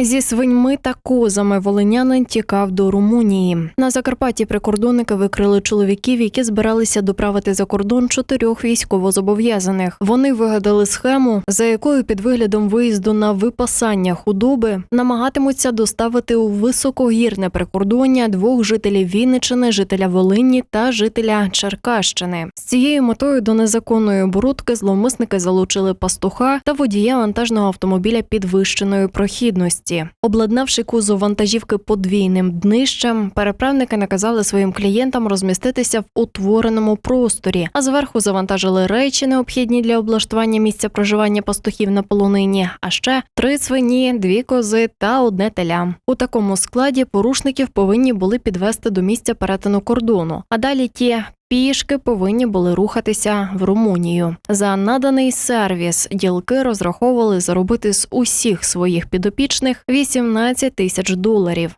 Зі свиньми та козами волинянин тікав до Румунії. На Закарпатті прикордонники викрили чоловіків, які збиралися доправити за кордон чотирьох військовозобов'язаних. Вони вигадали схему, за якою під виглядом виїзду на випасання худоби намагатимуться доставити у високогірне прикордоння двох жителів Вінничини, жителя Волині та жителя Черкащини. З цією метою до незаконної оборудки зловмисники залучили пастуха та водія вантажного автомобіля підвищеної прохідності. Обладнавши кузов вантажівки подвійним днищем, переправники наказали своїм клієнтам розміститися в утвореному просторі, а зверху завантажили речі, необхідні для облаштування місця проживання пастухів на полонині, а ще три свині, дві кози та одне теля. У такому складі порушників повинні були підвести до місця перетину кордону, а далі ті Пішки повинні були рухатися в Румунію. За наданий сервіс ділки розраховували заробити з усіх своїх підопічних 18 тисяч доларів.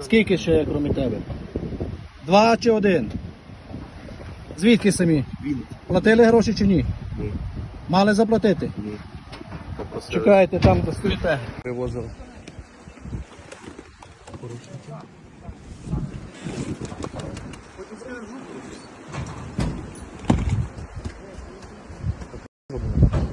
Скільки ще, крім тебе? Два чи один? Звідки самі? Він. Платили гроші чи ні? Ні. Мали заплатити? Ні. Чекайте, там де стоїте. Привозили.